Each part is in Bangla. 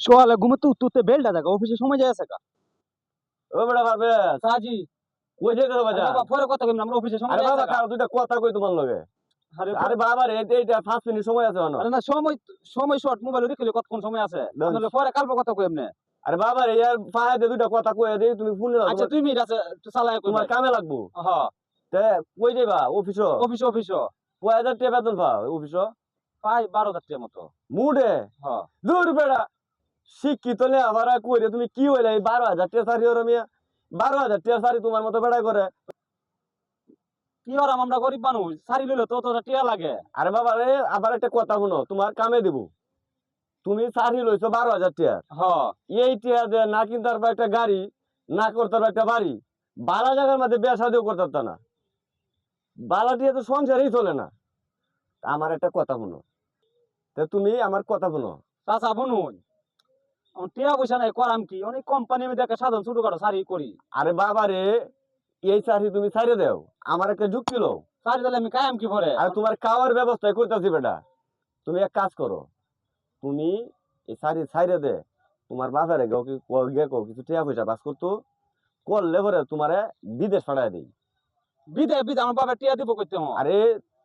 সকালে ঘুমে তু তুতে বেলটা দেখা অফিসে সময় যায় আছে কা ও বেটা পারবে সাজি। কই যেতে হবে যা বাবা পরে কথা কইম আমরা অফিসে সময় আরে বাবা কারও দুইটা কথা কই তোমার লগে? আরে আরে বাবা রে এইটা এইটা পাঁচ মিনিট সময় আছে আরে না সময় সময় শর্ট মোবাইল রেখে কতক্ষণ সময় আছে। তাহলে পরে কালকে কথা কই এমনি আরে বাবা রে ইয়ার পাহাড়ে দুইটা কথা কই দেই তুমি ফোন আচ্ছা আছে চালায় তোমার কামে লাগবো? হ্যাঁ তে কই যাইবা? অফিস? Office office. কয় হাজার টাকা বেতন পাও অফিস? প্রায় বারো হাজার টাকার মতো। মুডে? হ্যাঁ দূর বেড়া। শিক্ষিত আবার কইরে তুমি কি হইলে? এই বারো হাজার টাকা সারি ওর মিয়া। বারো হাজার টাকা সারি তোমার মতো বেড়া করে কি আর আমরা গরিব মানুষ? সারি লইলে তো তো টিয়া লাগে। আরে বাবা রে আবার একটা কথা শুনো তোমার কামে দিব। তুমি সারি লইছো বারো হাজার টাকা হ্যাঁ এই টিয়া যে না কিনতে পারবা একটা গাড়ি না করতে পারবা একটা বাড়ি। বালা জায়গার মধ্যে বিয়া শাদিও করতে পারতো না। বালা টিয়া তো সংসারই চলে না। আমার একটা কথা শুনো। তা তুমি আমার কথা শুনো। চাচা আমার টিয়া পয়সা নাই করাম কি? অনেক কোম্পানি আমি দেখে সাধারণ ছোটখাটো সারি করি। আরে বাবা রে এই চাকরি তুমি ছাড়ে দাও আমার একটা যুক্তি লো সারি দিলে আমি কায়াম কি করে আর তোমার খাওয়ার ব্যবস্থা করতেছি বেটা। তুমি এক কাজ করো তুমি এই শাড়ি ছাইরে দে তোমার বাজারে গেও কি ক- গিয়ে কও কিছু টিয়া পয়সা বাস করতো? করলে পরে তোমারে বিদেশ পাঠায় দিই। বিদে বিদে আমার বাবা টিয়া দিব করতে আরে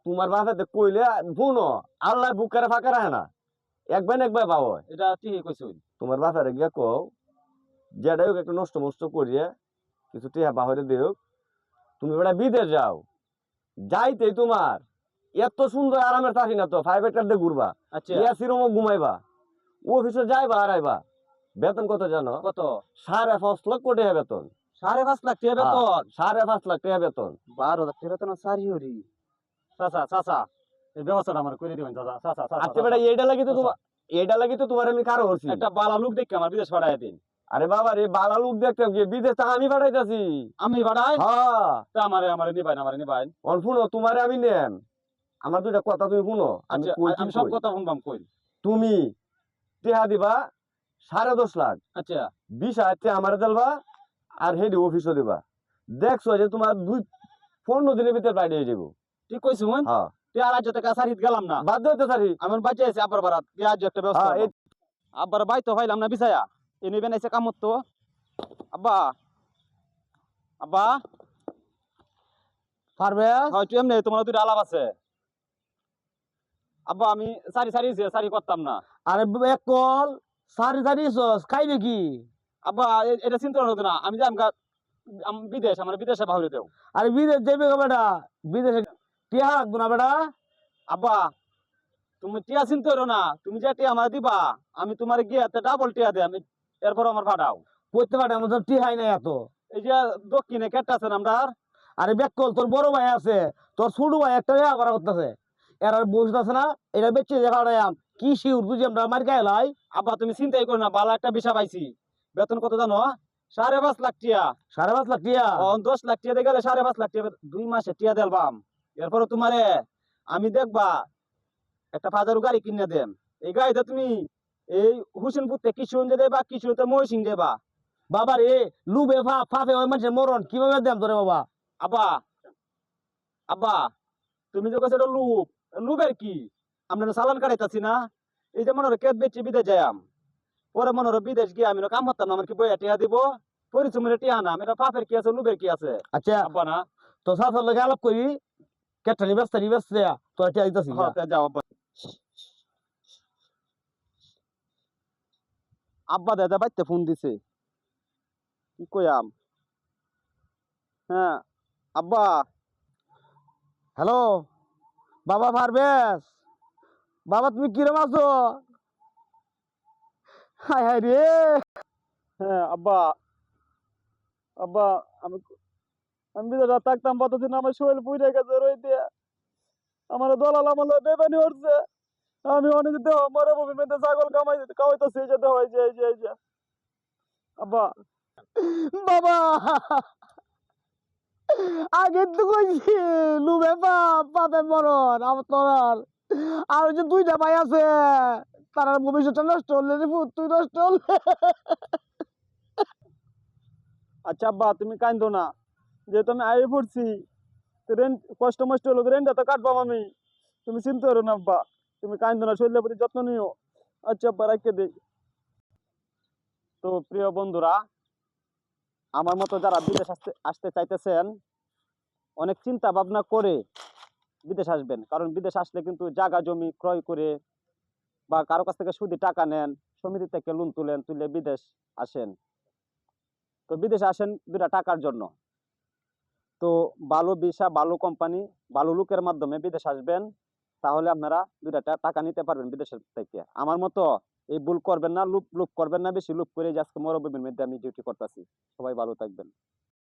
তোমার বাসাতে কইলে শুনো আল্লাহ বুকারে ফাঁকা রাখে না। একবার একবার পাবো এটা ঠিকই কইছো। তোমার বাসারে গিয়ে কও যেটাই হোক একটু নষ্ট মষ্ট করিয়া কিছু টিয়া বাহরে দেও তুমি বেটা বিদেশ যাও। যাইতেই তোমার। এত সুন্দর আরামের থাকি না তো ফাইভ এটার দিয়ে ঘুরবা। আচ্ছা। এসির রুমও ঘুমাইবা। অফিসে যাইবা আর আইবা বেতন কত জানো? কত? সাড়ে পাঁচ লক্ষ টাকা বেতন। সাড়ে পাঁচ লাখ টাকা বেতন? সাড়ে পাঁচ লাখ টাকা বেতন। বারো লাখ টাকা বেতন সারি হরি। চাচা চাচা এই ব্যবস্থাটা আমার করে দিবেন চাচা চাচা চাচা, আচ্ছা বেটা এইটা লাগি তো তোমার এইটা লাগি তো তোমার আমি কারও করছি একটা বালা লোক দেখে আমার বিদেশ পাঠাই দিন। আরে বাবা রে বালা লোক দেখতাম কি বিদেশ তা আমি পাঠাইতাছি। আমি পাঠাই? হ্যাঁ। তা আমারে আমারে নিবাইন আমারে নিবাইন। অন শুনো তোমারে আমি নেম আমার দুইটা কথা তুমি শুনো আমি আচ্ছা আমি সব কথা শুনবাম কই? তুমি টেহা দিবা সাড়ে দশ লাখ। আচ্ছা। বিশ হাজার টাকা আমার দেলবা আর হেডি অফিসও দিবা। দেখছ যে তোমার দুই পনেরো দিনের ভিতরে বাইরে হয়ে যাব ঠিক কইছি হ্যাঁ। টিয়া রাজ্য থেকে সারিত গেলাম না। বাধ্য হতে সারি আমার বাচ্চা আছে আব্বার বারাত। পেঁয়াজ একটা ব্যবস্থা হ্যাঁ, আব্বার বাই তো হইলাম না বিছায়া। এ নিবেন এসে কামত তো। আব্বা। আব্বা। পারবে হয়তো এমনি তোমার দুইটা আলাপ আছে। আব্বা আমি সারি সারি সারি করতাম না। আরে এক কল সারি সারি সস খাইবে কি? আব্বা এটা চিন্তা করতো না। আমি বিদেশ আমার বিদেশে ভাবলে দেও। আরে বিদেশ বেটা। বিদেশে টিয়া রাখব না বেটা আব্বা তুমি টিয়া চিন্তা করো না তুমি যে টিয়া আমার দিবা আমি তোমার গিয়ে ডাবল টিয়া দে আমি এরপর আমার করতে পারে আমার তো টিহাই নাই এত। এই যে দক্ষিণে কেটটা আছে আমরা আরে তোর বড় ভাই আছে তোর ছোট ভাই একটা ইয়া করা করতেছে। এর আর বসে আছে না এটা বেচে দেখা কি শিউর যে আমরা মার গায়ে লাই। আব্বা তুমি চিন্তাই করো না ভালো একটা বিষা পাইছি। বেতন কত জানো? সাড়ে পাঁচ লাখ টিয়া। সাড়ে পাঁচ লাখ টিয়া। দশ লাখ টিয়া দিয়ে গেলে সাড়ে পাঁচ লাখ টিয়া দুই মাসে টিয়া দেলবাম এরপরে তোমারে আমি দেখবা একটা ফাজারু গাড়ি কিনে দেম এই গাড়িতে তুমি এই হুসেনপুরতে কিশোর দেবা কিশোরতে মহিসিং দেবা। বাবা রে লুবে ফা ফাফে ওই মানুষের মরণ কীভাবে দেম তোরে বাবা? আব্বা আব্বা তুমি যে কাছে লুব লুবের কি? আমরা না চালান কাটাইতাছি না। এই যে মনে হয় কেট বেচি বিদেশ যাইম পরে মনে হয় বিদেশ গিয়ে আমি কাম করতাম আমার কি বইয়া টিয়া দিব? পরিশ্রমের টিয়া না এটা পাপের কি আছে লুবের কি আছে? আচ্ছা আব্বা না। তো সাথে আলাপ করি। কেটনি ব্যস্ত নি ব্যস্ত তোর টিয়া দিতেছি হ্যাঁ তা যাও আব্বা আব্বা দাদা বাইতে ফোন দিছে। কি কইয়াম হ্যাঁ আব্বা। হ্যালো বাবা পারবেশ বাবা তুমি কিরম আছো? হায় হায় রে হ্যাঁ আব্বা। আব্বা আমি আমি বিদেশে থাকতাম কতদিন আমার শরীর পুড়ে গেছে রইতে আমার দলাল আমার বেবানি উঠছে আমি অনেক দেহ মরে বমি মেতে ছাগল কামাই, কামাইতেছে, এই যে দেহ, এই যে এই যে এই যে। আব্বা। বাবা! আগে তো কইছি, লুবে বাপ, বাপে মরণ, আমার আর যে দুইটা ভাই আছে, তার ভবিষ্যৎটা নষ্ট হলে রে তুই নষ্ট হলে। আচ্ছা আব্বা, তুমি কান্দো না। যেহেতু আমি আয়ে পড়ছি রেন্ট কষ্ট মষ্ট হলো রেন্টটা তো কাটবাম আমি। তুমি চিন্তা করো না আব্বা, তুমি কান্দো না, শরীরের প্রতি যত্ন নিও। আচ্ছা আব্বা রাখতে দেই। তো প্রিয় বন্ধুরা, আমার মতো যারা বিদেশ আসতে আসতে চাইতেছেন, অনেক চিন্তা ভাবনা করে বিদেশ আসবেন। কারণ বিদেশ আসলে কিন্তু জায়গা জমি ক্রয় করে বা কারও কাছ থেকে সুদি টাকা নেন, সমিতি থেকে লোন তুলেন, তুলে বিদেশ আসেন। তো বিদেশে আসেন দুটা টাকার জন্য। তো ভালো ভিসা, ভালো কোম্পানি ভালো লোকের মাধ্যমে বিদেশ আসবেন, তাহলে আপনারা দুইটা টাকা নিতে পারবেন বিদেশের থেকে। আমার মতো এই ভুল করবেন না, লুপ লুপ করবেন না, বেশি লুপ করে আজকে মরুভূমির মধ্যে আমি ডিউটি করতেছি। সবাই ভালো থাকবেন।